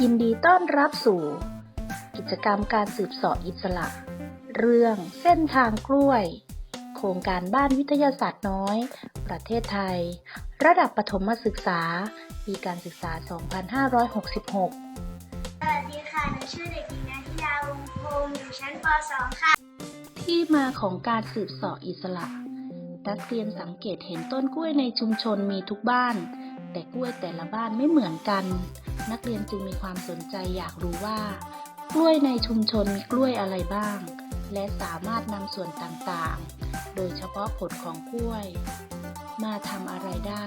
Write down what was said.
ยินดีต้อนรับสู่ กิจกรรมการสืบเสอบอิสระ เรื่องเส้นทางกล้วย โครงการบ้านวิทยาศาสตร์น้อย ประเทศไทย ระดับประถมศึกษา ปีการศึกษา 2566สวัสดีค่ะ หนูชื่อเด็กหญิงนันทิดาวงศ์พงศ์อยู่ชั้นป .2 ค่ะ ที่มาของการสืบเสอบอิสระ นักเรียนสังเกตเห็นต้นกล้วยในชุมชนมีทุกบ้าน แต่กล้วยแต่ละบ้านไม่เหมือนกัน นักเรียนจึงมีความสนใจอยากรู้ว่า กล้วยในชุมชนมีกล้วยอะไรบ้าง และสามารถนำส่วนต่างๆ โดยเฉพาะผลของกล้วย มาทำอะไรได้